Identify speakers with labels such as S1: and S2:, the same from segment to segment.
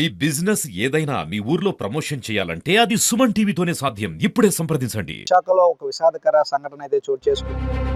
S1: ఈ బిజినెస్ ఏదైనా మీ ఊర్లో ప్రమోషన్ చేయాలంటే అది సుమన్ టీవీతోనే సాధ్యం. ఇప్పుడే సంప్రదించండి.
S2: విశాఖలో ఒక విషాదకర సంఘటన అయితే చోటు చేసుకుంది.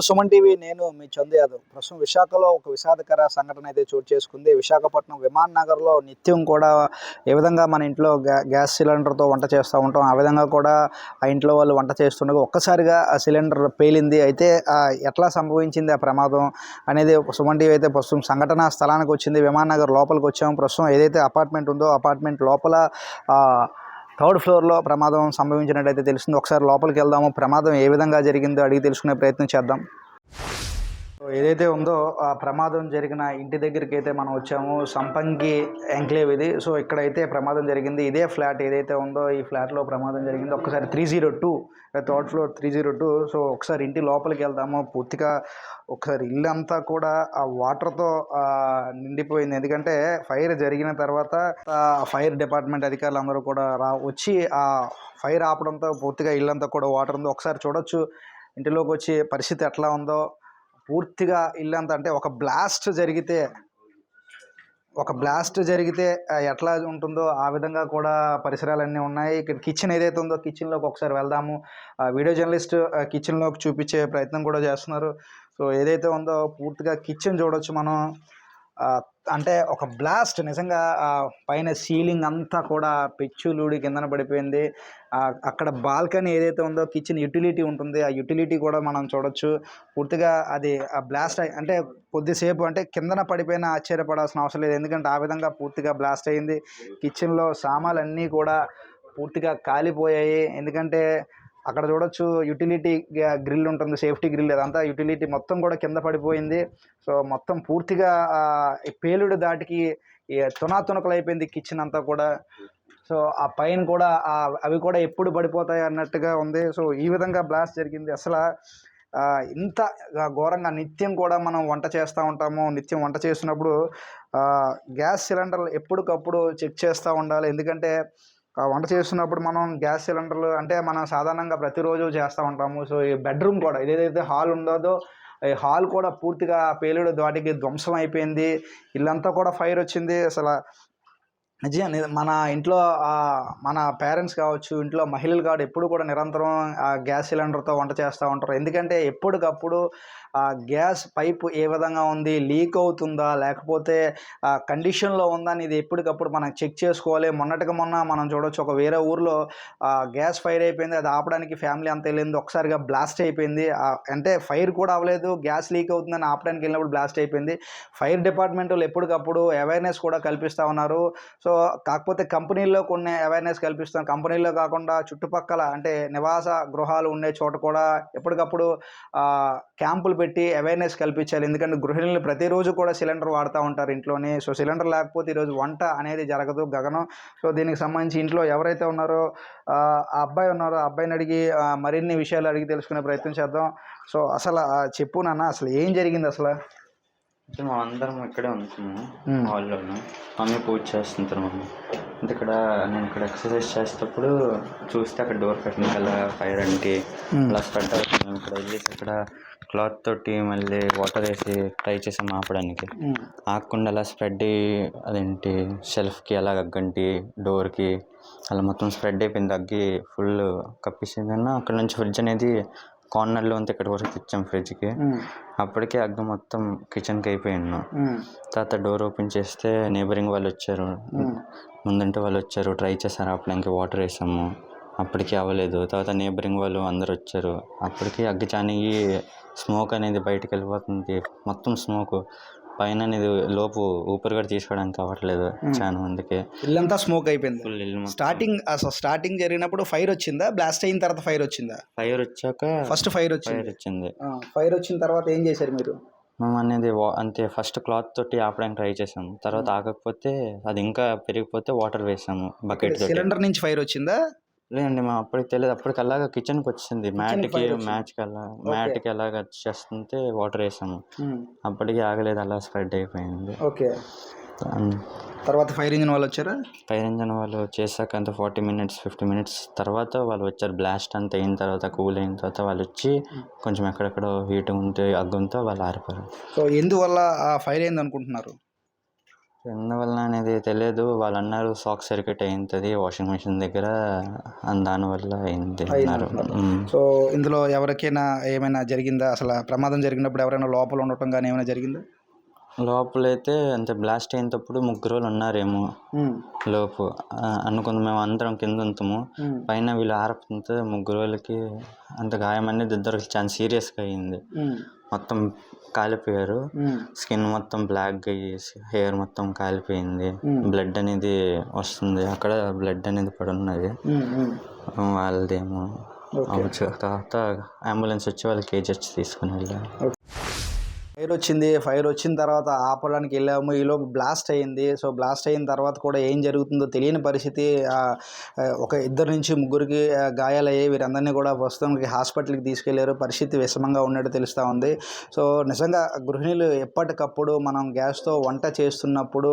S2: సుమన్ టీవీ నేను మీ చందు యాదవ్. ప్రస్తుతం విశాఖలో ఒక విషాదకర సంఘటన అయితే చోటు చేసుకుంది. విశాఖపట్నం విమాన్ నగర్లో నిత్యం కూడా ఏ విధంగా మన ఇంట్లో గ్యా గ్యాస్ సిలిండర్తో వంట చేస్తూ ఉంటాం ఆ విధంగా కూడా ఆ ఇంట్లో వాళ్ళు వంట చేస్తుండగా ఒక్కసారిగా ఆ సిలిండర్ పేలింది. అయితే ఎట్లా సంభవించింది ఆ ప్రమాదం అనేది ఒక సుమన్ టీవీ అయితే ప్రస్తుతం సంఘటన స్థలానికి వచ్చింది. విమాన్ నగర్ లోపలికి వచ్చాము. ప్రస్తుతం ఏదైతే అపార్ట్మెంట్ ఉందో అపార్ట్మెంట్ లోపల థర్డ్ ఫ్లోర్లో ప్రమాదం సంభవించినట్టయితే తెలుస్తుంది. ఒకసారి లోపలికి వెళ్దాము. ప్రమాదం ఏ విధంగా జరిగిందో అడిగి తెలుసుకునే ప్రయత్నం చేద్దాం. ఏదైతే ఉందో ఆ ప్రమాదం జరిగిన ఇంటి దగ్గరికి అయితే మనం వచ్చాము సంపంగి ఎంక్లేవ్ ఇది. సో ఇక్కడైతే ప్రమాదం జరిగింది. ఇదే ఫ్లాట్ ఏదైతే ఉందో ఈ ఫ్లాట్లో ప్రమాదం జరిగింది. ఒకసారి three zero two third floor three zero two. So ఒకసారి ఇంటి లోపలికి వెళ్దాము. పూర్తిగా ఒకసారి ఇల్లు అంతా కూడా ఆ వాటర్తో నిండిపోయింది. ఎందుకంటే ఫైర్ జరిగిన తర్వాత ఫైర్ డిపార్ట్మెంట్ అధికారులు అందరూ కూడా రా వచ్చి ఆ ఫైర్ ఆపడంతో పూర్తిగా ఇల్లంతా కూడా వాటర్ ఉంది ఒకసారి చూడొచ్చు. ఇంటిలోకి వచ్చి పరిస్థితి ఎట్లా ఉందో. పూర్తిగా ఇల్లంతా అంటే ఒక బ్లాస్ట్ జరిగితే ఒక బ్లాస్ట్ జరిగితే ఎట్లా ఉంటుందో ఆ విధంగా కూడా పరిసరాలన్నీ ఉన్నాయి. ఇక్కడ కిచెన్ ఏదైతే ఉందో కిచెన్లోకి ఒకసారి వెళ్దాము. ఆ, వీడియో జర్నలిస్ట్ కిచెన్లోకి చూపించే ప్రయత్నం కూడా చేస్తున్నారు. సో ఏదైతే ఉందో పూర్తిగా కిచెన్ చూడొచ్చు మనం. అంటే ఒక బ్లాస్ట్ నిజంగా పైన సీలింగ్ అంతా కూడా పెచ్చులుడి కిందన పడిపోయింది. అక్కడ బాల్కనీ ఏదైతే ఉందో కిచెన్ యూటిలిటీ ఉంటుంది. ఆ యూటిలిటీ కూడా మనం చూడొచ్చు. పూర్తిగా అది ఆ బ్లాస్ట్ అంటే కొద్దిసేపు అంటే కిందన పడిపోయినా ఆశ్చర్యపడాల్సిన అవసరం లేదు. ఎందుకంటే ఆ విధంగా పూర్తిగా బ్లాస్ట్ అయింది కిచెన్లో సామాన్లన్నీ కూడా పూర్తిగా కాలిపోయాయి. ఎందుకంటే అక్కడ చూడొచ్చు యూటిలిటీ గ్రిల్ ఉంటుంది సేఫ్టీ గ్రిల్ అదంతా యూటిలిటీ మొత్తం కూడా కింద పడిపోయింది. సో మొత్తం పూర్తిగా పేలుడు దాటికి తునాతునకలు అయిపోయింది కిచెన్ అంతా కూడా. సో ఆ పైన కూడా అవి కూడా ఎప్పుడు పడిపోతాయి అన్నట్టుగా ఉంది. సో ఈ విధంగా బ్లాస్ట్ జరిగింది. అసలు ఇంత ఘోరంగా నిత్యం కూడా మనం వంట చేస్తూ ఉంటాము. నిత్యం వంట చేసినప్పుడు గ్యాస్ సిలిండర్లు ఎప్పటికప్పుడు చెక్ చేస్తూ ఉండాలి. ఎందుకంటే వంట చేస్తున్నప్పుడు మనం గ్యాస్ సిలిండర్లు అంటే మనం సాధారణంగా ప్రతిరోజు చేస్తూ ఉంటాము. సో ఈ బెడ్రూమ్ కూడా ఏదైతే హాల్ ఉండదో ఈ హాల్ కూడా పూర్తిగా పేలుడు దాటికి ధ్వంసం అయిపోయింది. ఇల్లంతా కూడా ఫైర్ వచ్చింది. అసలు నిజం మన ఇంట్లో మన పేరెంట్స్ కావచ్చు ఇంట్లో మహిళలు కావచ్చు ఎప్పుడు కూడా నిరంతరం ఆ గ్యాస్ సిలిండర్తో వంట చేస్తూ ఉంటారు. ఎందుకంటే ఎప్పటికప్పుడు ఆ గ్యాస్ పైపు ఏ విధంగా ఉంది లీక్ అవుతుందా లేకపోతే ఆ కండిషన్లో ఉందా అని ఇది ఎప్పటికప్పుడు మనం చెక్ చేసుకోవాలి. మొన్నటికి మొన్న మనం చూడొచ్చు ఒక వేరే ఊర్లో గ్యాస్ ఫైర్ అయిపోయింది అది ఆపడానికి ఫ్యామిలీ అంతా వెళ్ళింది ఒకసారిగా బ్లాస్ట్ అయిపోయింది. అంటే ఫైర్ కూడా అవ్వలేదు గ్యాస్ లీక్ అవుతుందని ఆపడానికి వెళ్ళినప్పుడు బ్లాస్ట్ అయిపోయింది. ఫైర్ డిపార్ట్మెంట్ వాళ్ళు ఎప్పటికప్పుడు అవేర్నెస్ కూడా కల్పిస్తూ ఉన్నారు. సో సో కాకపోతే కంపెనీల్లో కొన్ని అవేర్నెస్ కల్పిస్తాం కంపెనీల్లో కాకుండా చుట్టుపక్కల అంటే నివాస గృహాలు ఉండే చోట కూడా ఎప్పటికప్పుడు క్యాంపులు పెట్టి అవేర్నెస్ కల్పించాలి. ఎందుకంటే గృహిణులు ప్రతిరోజు కూడా సిలిండర్ వాడుతూ ఉంటారు ఇంట్లోనే. సో సిలిండర్ లేకపోతే ఈరోజు వంట అనేది జరగదు గగనం. సో దీనికి సంబంధించి ఇంట్లో ఎవరైతే ఉన్నారో ఆ అబ్బాయి ఉన్నారో ఆ అబ్బాయిని అడిగి మరిన్ని విషయాలు అడిగి తెలుసుకునే ప్రయత్నం చేద్దాం. సో అసలు చెప్పు నాన్న అసలు ఏం జరిగింది అసలు?
S3: అయితే మా అందరం ఇక్కడే ఉంటున్నాము. హాల్లోను మమ్మీ పూజ చేస్తుంటారు మమ్మీ. అంటే ఇక్కడ నేను ఇక్కడ ఎక్సర్సైజ్ చేసేటప్పుడు చూస్తే అక్కడ డోర్ కట్టిన అలా ఫైర్ అంటే. అలా స్ప్రెడ్ అవుతుంది. మేము ఇక్కడ వెళ్ళేసి అక్కడ క్లాత్ తోటి మళ్ళీ వాటర్ వేసి ట్రై చేసాం ఆపడానికి. ఆకుండా అలా స్ప్రెడ్ అయ్యి అదేంటి షెల్ఫ్కి అలా అగ్గంటి డోర్కి అలా మొత్తం స్ప్రెడ్ అయిపోయింది అగ్గి ఫుల్ కప్పేసింది. అన్న అక్కడ నుంచి ఫ్రిడ్జ్ అనేది కార్నర్లో ఉంటే ఇక్కడ వరకు తెచ్చాం ఫ్రిడ్జ్కి. అప్పటికే అగ్గ మొత్తం కిచెన్కి అయిపోయాను తర్వాత డోర్ ఓపెన్ చేస్తే నేబరింగ్ వాళ్ళు వచ్చారు. ముందుంటే వాళ్ళు వచ్చారు ట్రై చేశారు ఆపడానికి వాటర్ వేసాము. అప్పటికి అవ్వలేదు. తర్వాత నేబరింగ్ వాళ్ళు అందరు వచ్చారు. అప్పటికి అగ్గి చానిగి స్మోక్ అనేది బయటికి వెళ్ళిపోతుంది. మొత్తం స్మోక్ పైన అనేది లోపు ఊపిరి కూడా తీసుకోవడానికి అవ్వట్లేదు చాలా మందికి
S2: ఇల్లంతా స్మోక్ అయిపోయింది.
S3: ఫుల్ ఇల్లు మొత్తం.
S2: స్టార్టింగ్ అసలు స్టార్టింగ్ జరిగినప్పుడు ఫైర్ వచ్చిందా? బ్లాస్ట్ అయిన తర్వాత ఫైర్ వచ్చిందా?
S3: ఫైర్ వచ్చాక
S2: ఫస్ట్ ఫైర్
S3: ఫైర్
S2: వచ్చింది.
S3: వచ్చింది.
S2: ఫైర్ వచ్చిన తర్వాత ఏం చేశారు మీరు?
S3: మేము అనేది వా- అంతే ఫస్ట్ క్లాత్ తోటి ఆపడానికి ట్రై చేసాము తర్వాత ఆగకపోతే అది ఇంకా పెరిగిపోతే వాటర్ వేసాము బకెట్ తోటి.
S2: సిలిండర్ నుంచి ఫైర్ వచ్చిందా?
S3: లేదండి మా అప్పటికి తెలియదు అప్పటికి అలాగా కిచెన్కి వచ్చింది మ్యాట్కి. మ్యాచ్కి అలా మ్యాట్కి అలాగా చేస్తుంటే వాటర్ వేసాము. అప్పటికి ఆగలేదు అలా స్ప్రెడ్ అయిపోయింది.
S2: ఓకే. తర్వాత ఫైర్ ఇంజిన్ వాళ్ళు వచ్చారా?
S3: ఫైర్ ఇంజన్ వాళ్ళు చేశాక అంత ఫార్టీ మినిట్స్ ఫిఫ్టీ మినిట్స్ తర్వాత వాళ్ళు వచ్చారు. బ్లాస్ట్ అంతా అయిన తర్వాత కూల్ అయిన తర్వాత వాళ్ళు వచ్చి కొంచెం ఎక్కడెక్కడ హీట్ ఉంటే అగ్గుంతో వాళ్ళు ఆరిపోయారు.
S2: సో ఎందువల్ల ఆ ఫైర్ అయింది అనుకుంటున్నారు
S3: ఎందువల్ల అనేది తెలియదు వాళ్ళు అన్నారు సాక్ సర్క్యూట్ అయింది వాషింగ్ మిషన్ దగ్గర. దానివల్ల అయింది అన్నారు.
S2: సో ఇందులో ఎవరికైనా ఏమైనా జరిగిందా? అసలు ప్రమాదం జరిగినప్పుడు ఎవరైనా లోపల ఉండటం కానీ ఏమైనా జరిగిందా?
S3: లోపలైతే అంతే బ్లాస్ట్ అయినప్పుడు ముగ్గురు వాళ్ళు ఉన్నారేమో లోపు. అనుకుందాం మేము అందరం కింద ఉంటాము. పైన వీళ్ళు ఆరపుతుంటే ముగ్గురు వాళ్ళకి అంత గాయం అనేది ఇద్దరికి చాలా సీరియస్గా అయింది. మొత్తం కాలిపోయారు. స్కిన్ మొత్తం బ్లాక్ అయ్యి హెయిర్ మొత్తం కాలిపోయింది. బ్లడ్ అనేది వస్తుంది. అక్కడ బ్లడ్ అనేది పడి ఉన్నది వాళ్ళదేమో తర్వాత అంబులెన్స్ వచ్చి వాళ్ళు కేజీహెచ్ తీసుకుని వెళ్ళారు.
S2: ఫైర్ వచ్చింది ఫైర్ వచ్చిన తర్వాత ఆపడానికి వెళ్ళాము. ఈలోపు బ్లాస్ట్ అయింది సో బ్లాస్ట్ అయిన తర్వాత కూడా ఏం జరుగుతుందో తెలియని పరిస్థితి. ఒక ఇద్దరు నుంచి ముగ్గురికి గాయాలయ్యాయి. వీరందరినీ కూడా ప్రస్తుతానికి హాస్పిటల్కి తీసుకెళ్ళారు. పరిస్థితి విషమంగా ఉన్నట్టు తెలుస్తూ ఉంది. సో నిజంగా గృహిణులు ఎప్పటికప్పుడు మనం గ్యాస్తో వంట చేస్తున్నప్పుడు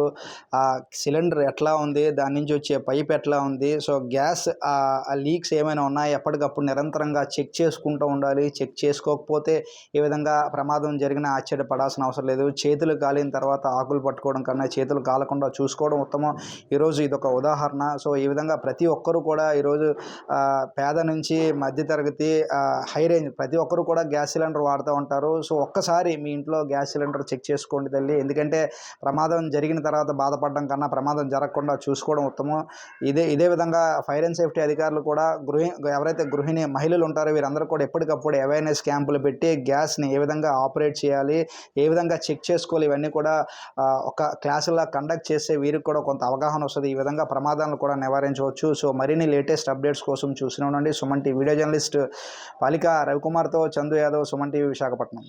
S2: ఆ సిలిండర్ ఎట్లా ఉంది? దాని నుంచి వచ్చే పైప్ ఎట్లా ఉంది? సో గ్యాస్ ఆ లీక్స్ ఏమైనా ఉన్నాయి? ఎప్పటికప్పుడు నిరంతరంగా చెక్ చేసుకుంటూ ఉండాలి. చెక్ చేసుకోకపోతే ఈ విధంగా ప్రమాదం జరిగిన పడాల్సిన అవసరం లేదు. చేతులు కాలిన తర్వాత ఆకులు పట్టుకోవడం కన్నా చేతులు కాలకుండా చూసుకోవడం ఉత్తమం. ఈరోజు ఇదొక ఉదాహరణ. సో ఈ విధంగా ప్రతి ఒక్కరు కూడా ఈరోజు పేద నుంచి మధ్యతరగతి హై రేంజ్ ప్రతి ఒక్కరు కూడా గ్యాస్ సిలిండర్ వాడుతూ ఉంటారు. సో ఒక్కసారి మీ ఇంట్లో గ్యాస్ సిలిండర్ చెక్ చేసుకోండి తల్లి. ఎందుకంటే ప్రమాదం జరిగిన తర్వాత బాధపడడం కన్నా ప్రమాదం జరగకుండా చూసుకోవడం ఉత్తమం. ఇదే ఇదే విధంగా ఫైర్ అండ్ సేఫ్టీ అధికారులు కూడా గృహి ఎవరైతే గృహిణి మహిళలు ఉంటారో వీరందరూ కూడా ఎప్పటికప్పుడు అవేర్నెస్ క్యాంపులు పెట్టి గ్యాస్ని ఏ విధంగా ఆపరేట్ చేయాలి ఏ విధంగా చెక్ చేసుకోవాలి? ఇవన్నీ కూడా ఒక క్లాసులా కండక్ట్ చేస్తే వీరికి కూడా కొంత అవగాహన వస్తుంది. ఈ విధంగా ప్రమాదాలను కూడా నివారించవచ్చు. సో మరిన్ని లేటెస్ట్ అప్డేట్స్ కోసం చూసిన ఉండండి. Suman TV video journalist Palika రవికుమార్తో Chandu Yadav Suman TV Visakhapatnam.